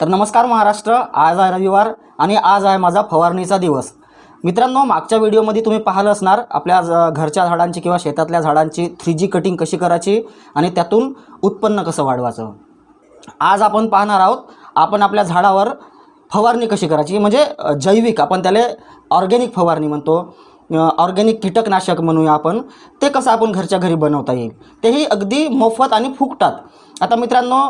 तर नमस्कार महाराष्ट्र आज आहे रविवार आणि आज आहे माझा फवारणीचा दिवस. मित्रांनो मागच्या व्हिडिओमध्ये तुम्ही पाहिलं असणार आपल्या घरच्या झाडांची किंवा शेतातल्या झाडांची थ्री जी कटिंग कशी करायची आणि त्यातून उत्पन्न कसं वाढवायचं. आज आपण पाहणार आहोत आपण आपल्या झाडावर फवारणी कशी करायची म्हणजे जैविक आपण त्याला ऑर्गॅनिक फवारणी म्हणतो ऑर्गॅनिक कीटकनाशक म्हणूया आपण ते कसं आपण घरच्या घरी बनवता येईल तेही अगदी मोफत आणि फुकटात. आता मित्रांनो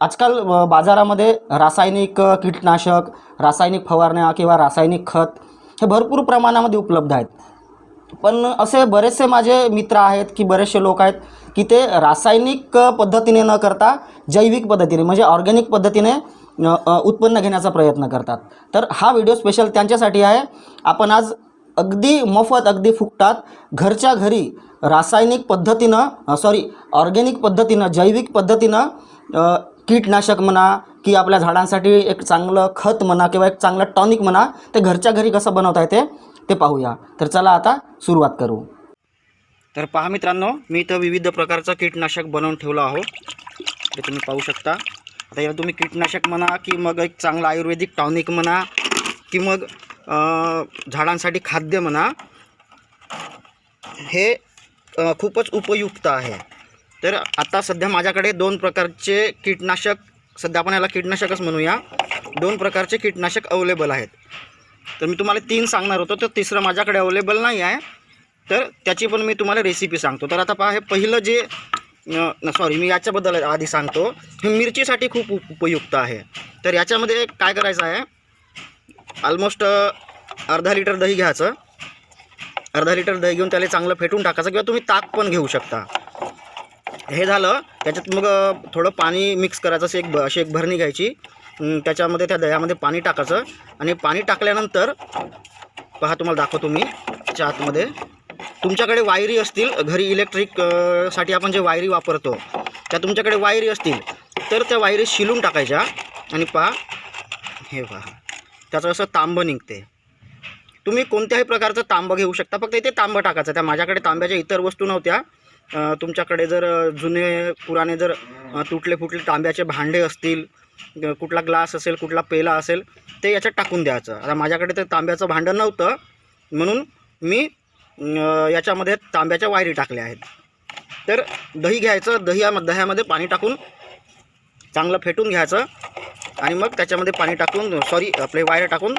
आजकाल बाजारामध्ये रासायनिक कीटनाशक रासायनिक फवारण्या किंवा रासायनिक खत हे भरपूर प्रमाणामध्ये उपलब्ध आहेत. पण असे बरेचसे माझे मित्र आहेत की बरेचसे लोक आहेत की ते रासायनिक पद्धतीने न करता जैविक पद्धतीने म्हणजे ऑर्गॅनिक पद्धतीने उत्पन्न घेण्याचा प्रयत्न करतात. तर हा व्हिडिओ स्पेशल त्यांच्यासाठी आहे. आपण आज अगदी मोफत अगदी फुकटात घरच्या घरी रासायनिक पद्धतीनं सॉरी ऑर्गॅनिक पद्धतीनं जैविक पद्धतीनं कीटनाशक म्हणा की आपल्या झाडांसाठी एक चांगलं खत म्हणा किंवा एक चांगलं टॉनिक म्हणा ते घरच्या घरी कसं बनवता येते ते पाहूया. तर चला आता सुरुवात करू. तर पहा मित्रांनो मी इथं विविध प्रकारचं कीटनाशक बनवून ठेवलं आहो. ते तुम्ही पाहू शकता. आता याला तुम्ही कीटनाशक म्हणा की मग एक चांगलं आयुर्वेदिक टॉनिक म्हणा की मग झाडांसाठी खाद्य म्हणा हे खूपच उपयुक्त आहे. तर आता सध्या माझ्याकडे दोन प्रकारचे कीटनाशक सध्या आपण याला कीटनाशकच म्हणूया. दोन प्रकारचे कीटनाशक अवेलेबल आहेत. तर मी तुम्हाला तीन सांगणार होतो तर तिसरं माझ्याकडे अवेलेबल नाही आहे. तर त्याची पण मी तुम्हाला रेसिपी सांगतो. तर आता पहा हे पहिलं जे सॉरी मी याच्याबद्दल आधी सांगतो. हे मिरचीसाठी खूप उप उपयुक्त आहे. तर याच्यामध्ये काय करायचं आहे? ऑलमोस्ट अर्धा लिटर दही घ्यायचं. अर्धा लिटर दही घेऊन त्याला चांगलं फेटून टाकायचं किंवा तुम्ही ताक पण घेऊ शकता. हे झालं त्याच्यात मग थोडं पाणी मिक्स करायचं अशी एक ब अशी एक भरणी घ्यायची. त्याच्यामध्ये त्या दह्यामध्ये पाणी टाकायचं आणि पाणी टाकल्यानंतर पहा तुम्हाला दाखवतो मी त्याच्या आतमध्ये. तुमच्याकडे वायरी असतील घरी इलेक्ट्रिकसाठी आपण जे वायरी वापरतो त्या तुमच्याकडे वायरी असतील तर त्या वायरी शिलून टाकायच्या आणि पहा हे पहा. त्याचं असं तांबं निघते. तुम्ही कोणत्याही प्रकारचं तांबं घेऊ शकता फक्त इथे तांबं टाकायचं त्या माझ्याकडे तांब्याच्या इतर वस्तू नव्हत्या. तुमच्याकडे जर जुने पुराने जर तुटले फुटले तांब्याचे भांडे असतील कुठला ग्लास असेल कुठला पेला असेल ते याच्यात टाकून द्यायचं. आता माझ्याकडे ते तांब्याचं भांडं नव्हतं म्हणून मी याच्यामध्ये तांब्याच्या वायरी टाकल्या आहेत. तर दही घ्यायचं दह्या दह्यामध्ये पाणी टाकून चांगलं फेटून घ्यायचं आणि मग त्याच्यामध्ये पाणी टाकून सॉरी आपले वायर टाकून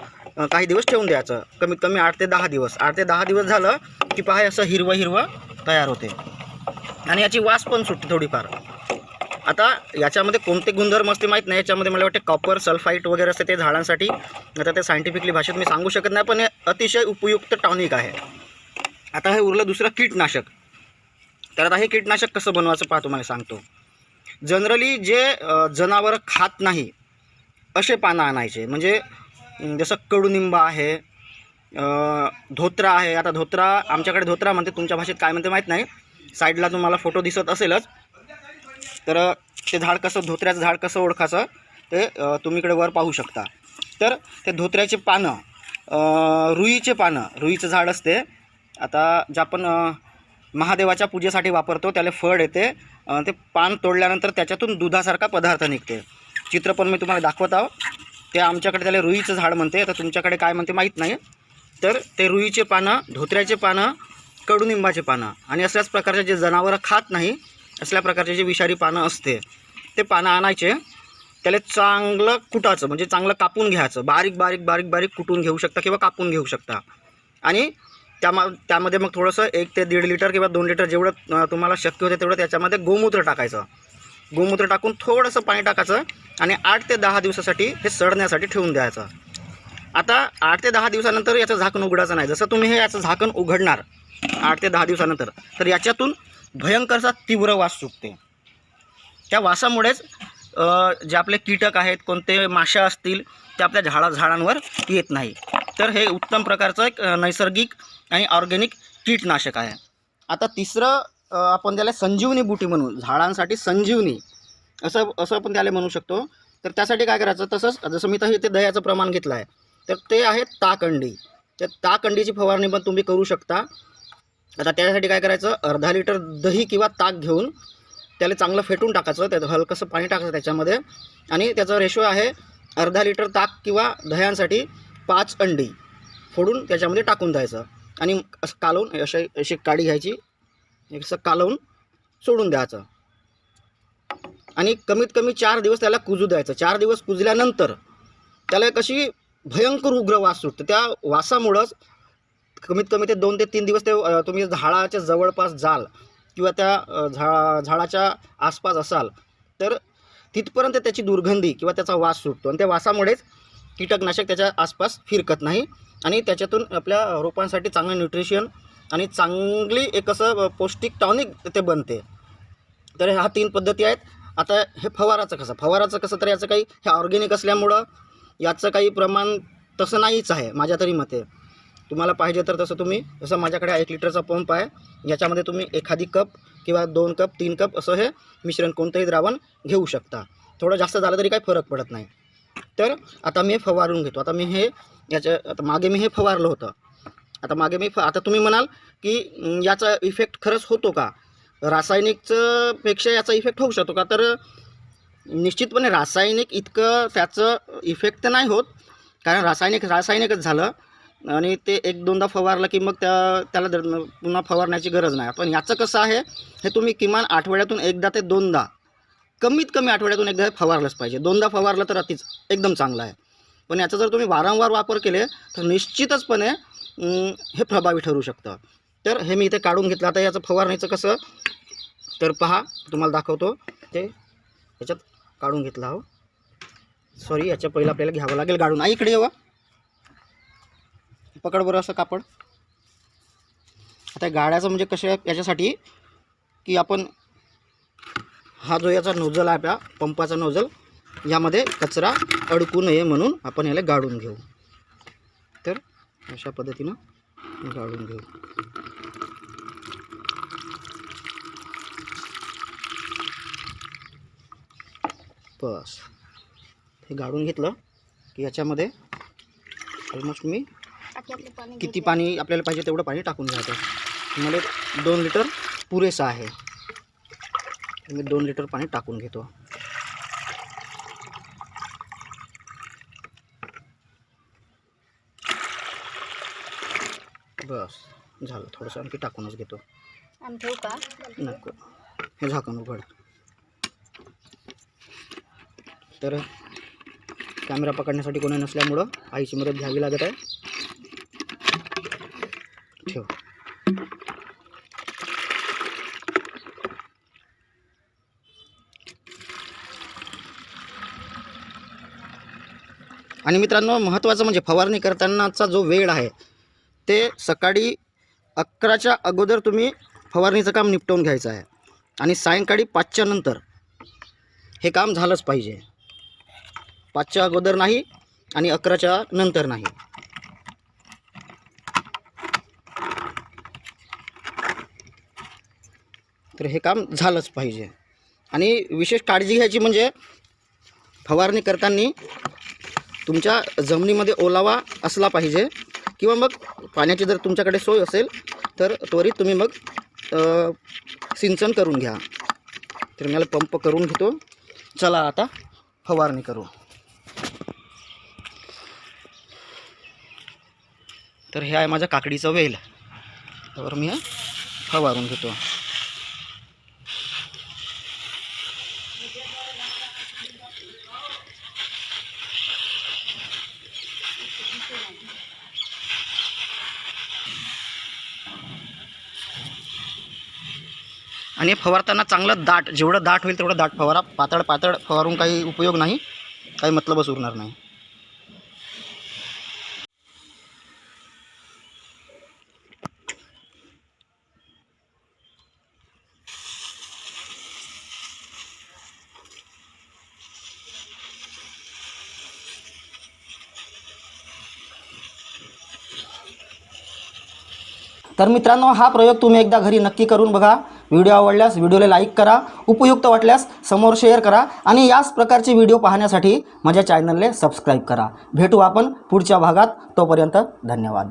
काही दिवस ठेवून द्यायचं. कमीत कमी आठ ते दहा दिवस. आठ ते दहा दिवस झालं की पहा असं हिरवं हिरवं तयार होते. आणि याची वास पण सुटते थोडीफार. आता याच्यामध्ये कोणते गुणधर्म असते माहीत नाही याच्यामध्ये मला वाटते कॉपर सल्फाईट वगैरे असते ते झाडांसाठी. आता ते सायंटिफिकली भाषेत मी सांगू शकत नाही पण हे अतिशय उपयुक्त टॉनिक आहे. आता हे उरलं दुसरं कीटनाशक. तर आता हे कीटनाशक कसं बनवायचं पाहतो मला सांगतो. जनरली जे जनावरं खात नाही असे पानं आणायचे. म्हणजे जसं कडुनिंब आहे धोत्रा आहे. आता धोत्रा आमच्याकडे धोत्रा म्हणते तुमच्या भाषेत काय म्हणते माहीत नाही. साईडला तुम्हाला फोटो दिसत असेलच. तर ते झाड कसं धोत्र्याचं झाड कसं ओळखायचं ते तुम्ही इकडे वर पाहू शकता. तर ते धोत्र्याचे पानं रुईचे पानं रुईचं झाड असते. आता जे आपण महादेवाच्या पूजेसाठी वापरतो त्याला फळ येते. ते पान तोडल्यानंतर त्याच्यातून दुधासारखा पदार्थ निघते. चित्र पण मी तुम्हाला दाखवत आहो. ते आमच्याकडे त्याला रुईचं झाड म्हणते. तर तुमच्याकडे काय म्हणते माहीत नाही. तर ते रुईचे पानं धोत्र्याचे पानं कडुनिंबाचे पानं. आणि असल्याच प्रकारचे जे जनावरं खात नाही असल्या प्रकारचे जे विषारी पानं असते ते पानं आणायचे. त्याला चांगलं कुटायचं म्हणजे चांगलं कापून घ्यायचं. बारीक बारीक बारीक बारीक कुटून घेऊ शकता किंवा कापून घेऊ शकता. आणि त्यामा त्यामध्ये मग थोडंसं एक ते दीड लिटर किंवा दोन लिटर जेवढं तुम्हाला शक्य होते तेवढं त्याच्यामध्ये गोमूत्र टाकायचं. गोमूत्र टाकून थोडंसं पाणी टाकायचं आणि आठ ते दहा दिवसासाठी हे सडण्यासाठी ठेवून द्यायचं. आता आठ ते दहा दिवसानंतर याचं झाकण उघडायचं नाही. जसं तुम्ही हे याचं झाकण उघडणार आठ ते दहा दिवसानंतर तर याच्यातून भयंकरचा तीव्र वास सुटते. त्या वासामुळेच जे आपले कीटक आहेत कोणते माशा असतील ते आपल्या झाडा झाडांवर येत नाही. तर हे उत्तम प्रकारचं एक नैसर्गिक आणि ऑर्गॅनिक कीटनाशक आहे. आता तिसरं आपण त्याला संजीवनी बुटी म्हणू. झाडांसाठी संजीवनी. असं असं आपण त्याला म्हणू शकतो. तर त्यासाठी काय करायचं? तसंच जसं मी तर इथे दह्याचं प्रमाण घेतलं आहे. तर ते आहे ताकंडी. त्या ताकंडीची फवारणी पण तुम्ही करू शकता. आता त्यासाठी काय करायचं? अर्धा लिटर दही किंवा ताक घेऊन त्याला चांगलं फेटून टाकायचं. त्यात हलकंसं पाणी टाकायचं त्याच्यामध्ये. आणि त्याचा रेशो आहे अर्धा लिटर ताक किंवा दह्यांसाठी पाच अंडी फोडून त्याच्यामध्ये टाकून द्यायचं. आणि असं कालवून अशी अशी काडी घ्यायची. असं कालवून सोडून द्यायचं. आणि कमीत कमी चार दिवस त्याला कुजू द्यायचं. चार दिवस कुजल्यानंतर त्याला एक अशी भयंकर उग्र वास सुटतो. त्या वासामुळंच कमीत कमी ते दोन ते तीन दिवस ते तुम्ही झाडाच्या जवळपास जाल किंवा त्या झा झाडाच्या आसपास असाल तर तिथपर्यंत त्याची दुर्गंधी किंवा त्याचा वास सुटतो. आणि त्या वासामुळेच कीटकनाशक त्याच्या आसपास फिरकत नाही आणि त्याच्यातून आपल्या रोपांसाठी चांगलं न्यूट्रिशन आणि चांगली एक असं पौष्टिक टॉनिक ते बनते. तर ह्या तीन पद्धती आहेत. आता हे फवाराचं कसं? फवाराचं कसं तर याचं काही हे ऑर्गेनिक असल्यामुळं याचं काही प्रमाण तसं नाहीच आहे माझ्या तरी मते. तुम्हाला पाहिजे तर तसं तुम्ही जसं माझ्याकडे एक लिटरचा पंप आहे याच्यामध्ये तुम्ही एखादी कप किंवा दोन कप तीन कप असं हे मिश्रण कोणतंही द्रावण घेऊ शकता. थोडं जास्त झालं तरी काही फरक पडत नाही. तर आता मी हे फवारून घेतो. आता मी हे याच्या आता मागे मी हे फवारलं होतं. आता मागे मी फ आता तुम्ही म्हणाल की याचा इफेक्ट खरंच होतो का? रासायनिकचं पेक्षा याचा इफेक्ट होऊ शकतो का? तर निश्चितपणे रासायनिक इतकं त्याचं इफेक्ट नाही होत कारण रासायनिक रासायनिकच झालं. आणि ते एक दोनदा फवारलं की मग त्या त्याला दर- पुन्हा फवारण्याची गरज नाही. पण याचं कसं आहे हे तुम्ही किमान आठवड्यातून एकदा ते दोनदा कमीत कमी आठवड्यातून एकदा फवारलंच पाहिजे. दोनदा फवारलं तर अतिच एकदम चांगलं आहे. पण याचा जर तुम्ही वारंवार वापर केले तर निश्चितचपणे हे प्रभावी ठरू शकतं. तर हे मी इथे काढून घेतलं. आता याचं फवारणीचं कसं तर पहा तुम्हाला दाखवतो. ते याच्यात काढून घेतला हो. सॉरी याच्या पहिलं आपल्याला घ्यावं लागेल गाडून. आई इकडे येवा पकड बरं असं कापड. आता गाड्याचं म्हणजे कसे याच्यासाठी की आपण हा जो याचा नोजल आहे आपला पंपाचा नोजल यामध्ये कचरा अडकू नये म्हणून आपण याला गाडून घेऊ. तर अशा पद्धतीनं गाडून घेऊ. बस. हे गाडून घेतलं की याच्यामध्ये ऑलमोस्ट मी किती पाणी आपल्याला पाहिजे तेवढं पाणी टाकून घ्यायचं. मला दोन लिटर पुरेसं आहे. मी दोन लिटर पाणी टाकून घेतो. बस. झालं. थोडंसं आणखी टाकूनच घेतो. नको. हे झाकण उघड. तर कॅमेरा पकडण्यासाठी कोणी नसल्यामुळं आईची मदत घ्यावी लागत आहे. ठेव. आणि मित्रांनो महत्त्वाचं म्हणजे फवारणी करतानाचा जो वेळ आहे ते सकाळी अकराच्या अगोदर तुम्ही फवारणीचं काम निपटवून घ्यायचं आहे. आणि सायंकाळी पाचच्या नंतर हे काम झालंच पाहिजे. पाचच्या अगोदर नाही आणि अकराच्या नंतर नाही. तर हे काम झालंच पाहिजे. आणि विशेष काळजी घ्यायची म्हणजे फवारणी करताना तुमच्या जमिनीमध्ये ओलावा असला पाहिजे किंवा मग पाण्याची जर तुमच्याकडे सोय असेल तर त्वरित तुम्ही मग सिंचन करून घ्या. तर मला पंप करून घेतो. चला आता फवारणी करू. तर हे आहे माझ्या काकडीचं वेल. त्यावर मी हे फवारून घेतो. आणि फवारताना चांगलं दाट जेवढं दाट होईल तेवढं दाट फवारा. पातळ पातळ फवारून काही उपयोग नाही. काही मतलबच उरणार नाही. तर मित्रांनो हा प्रयोग तुम्ही एकदा घरी नक्की करून बघा. व्हिडिओ आवडल्यास व्हिडिओला लाईक करा उपयुक्त वाटल्यास समोर शेअर करा आणि याच प्रकारचे व्हिडिओ पाहण्यासाठी माझ्या चॅनलला सबस्क्राईब करा. भेटू आपण पुढच्या भागात. तोपर्यंत धन्यवाद.